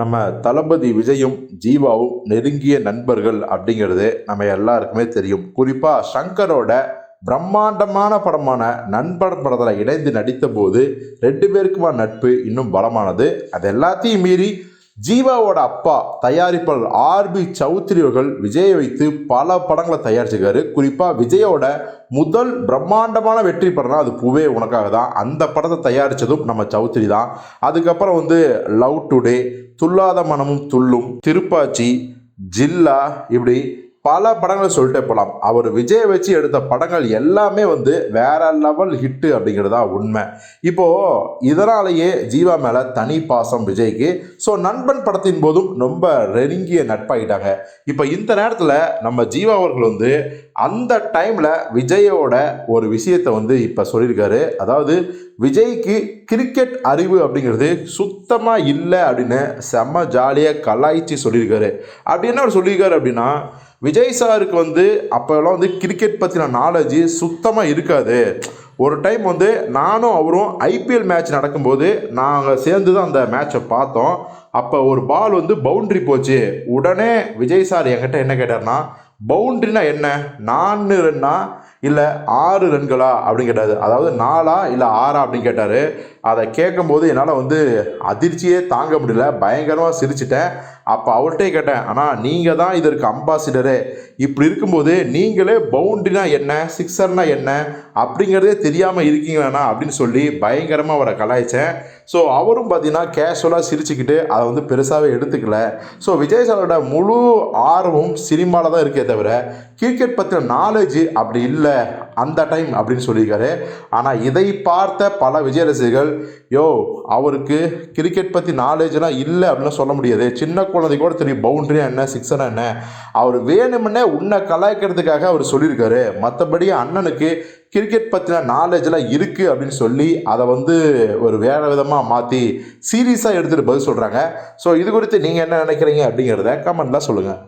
நம்ம தளபதி விஜயும் ஜீவாவும் நெருங்கிய நண்பர்கள் அப்படிங்கிறது நம்ம எல்லாருக்குமே தெரியும். குறிப்பாக சங்கரோட பிரம்மாண்டமான படமான நண்பர் படத்தில் இணைந்து நடித்த போது ரெண்டு பேருக்குமா நட்பு இன்னும் பலமானது. அது எல்லாத்தையும் மீறி ஜீவாவோட அப்பா தயாரிப்பாளர் ஆர்பி சௌத்ரி அவர்கள் விஜயை வைத்து பல படங்களை தயாரிச்சிருக்காரு. குறிப்பாக விஜயோட முதல் பிரம்மாண்டமான வெற்றி படம்னா அது பூவே உனக்காக தான். அந்த படத்தை தயாரித்ததும் நம்ம சௌத்ரி தான். அதுக்கப்புறம் வந்து லவ் டுடே துல்லாத மனமும் துள்ளும் திருப்பாச்சி ஜில்லா இப்படி பல படங்களை சொல்லிட்டே போகலாம் அவர் விஜயை வச்சு எடுத்த படங்கள் எல்லாமே வந்து வேற லெவல் ஹிட்டு அப்படிங்கிறது தான் உண்மை. இப்போது இதனாலேயே ஜீவா மேலே தனி பாசம் விஜய்க்கு. ஸோ நண்பன் படத்தின் போதும் ரொம்ப நெருங்கிய நட்பாகிட்டாங்க இப்போ இந்த நேரத்தில் நம்ம ஜீவா அவர்கள் வந்து அந்த டைமில் விஜயோட ஒரு விஷயத்தை வந்து இப்போ சொல்லியிருக்காரு. அதாவது விஜய்க்கு கிரிக்கெட் அறிவு அப்படிங்கிறது சுத்தமாக இல்லை அப்படின்னு செம்ம ஜாலியாக கலாய்ச்சி சொல்லியிருக்காரு. அப்படி என்ன அவர் சொல்லியிருக்காரு அப்படின்னா விஜய் சாருக்கு வந்து அப்போல்லாம் வந்து கிரிக்கெட் பற்றின நாலேஜ் சுத்தமாக இருக்காது. ஒரு டைம் வந்து நானும் அவரும் ஐபிஎல் மேட்ச் நடக்கும்போது நாங்கள் சேர்ந்து தான் அந்த மேட்ச்சை பார்த்தோம். அப்போ ஒரு பால் வந்து பவுண்ட்ரி போச்சு. உடனே விஜய் சார் என்கிட்ட என்ன கேட்டார்னா பவுண்ட்ரினா என்ன? நான்கு ரன்னா இல்லை ஆறு ரன்களா? அப்படின்னு கேட்டார். அதாவது நாலா இல்லை ஆறா அப்படின்னு கேட்டார். அதை கேட்கும்போது என்னால் வந்து அதிர்ச்சியே தாங்க முடியல. பயங்கரமாக சிரிச்சிட்டேன். அப்போ அவர்கிட்டே கேட்டேன் ஆனால் நீங்கள் தான் இதற்கு அம்பாசிடரு இப்படி இருக்கும்போது நீங்களே பவுண்ட்ரினா என்ன? சிக்ஸர்னா என்ன? அப்படிங்கிறதே தெரியாமல் இருக்கீங்களா அப்படின்னு சொல்லி பயங்கரமாக அவரை கலாய்ச்சேன். ஸோ அவரும் பார்த்தீங்கன்னா கேஷுவலாக சிரிச்சுக்கிட்டு அதை வந்து பெருசாகவே எடுத்துக்கல. ஸோ விஜய் சாரோட முழு ஆர்வம் சினிமாவில் தான் இருக்கே. தவிர கிரிக்கெட் பற்றின நாலேஜ் அப்படி இல்லை. அந்த டைம் அப்படின்னு சொல்லியிருக்காரு. ஆனால் இதை பார்த்த பல விஜய ரசிகர்கள் யோ அவருக்கு கிரிக்கெட் பற்றி நாலேஜ்லாம் இல்லை அப்படின்னு சொல்ல முடியாது. சின்ன குழந்தை கூட தெரியும் பவுண்ட்ரியா என்ன? சிக்ஸனா என்ன? அவர் வேணுமுன்னே உன்னை கலாய்க்கிறதுக்காக அவர் சொல்லியிருக்காரு. மற்றபடி அண்ணனுக்கு கிரிக்கெட் பற்றின நாலேஜ்லாம் இருக்குது அப்படின்னு சொல்லி அதை வந்து ஒரு வேறு விதமாக மாற்றி சீரியஸாக எடுத்துகிட்டு பதில் சொல்கிறாங்க ஸோ இது குறித்து நீங்கள் என்ன நினைக்கிறீங்க அப்படிங்கிறத கமெண்ட்லாம் சொல்லுங்கள்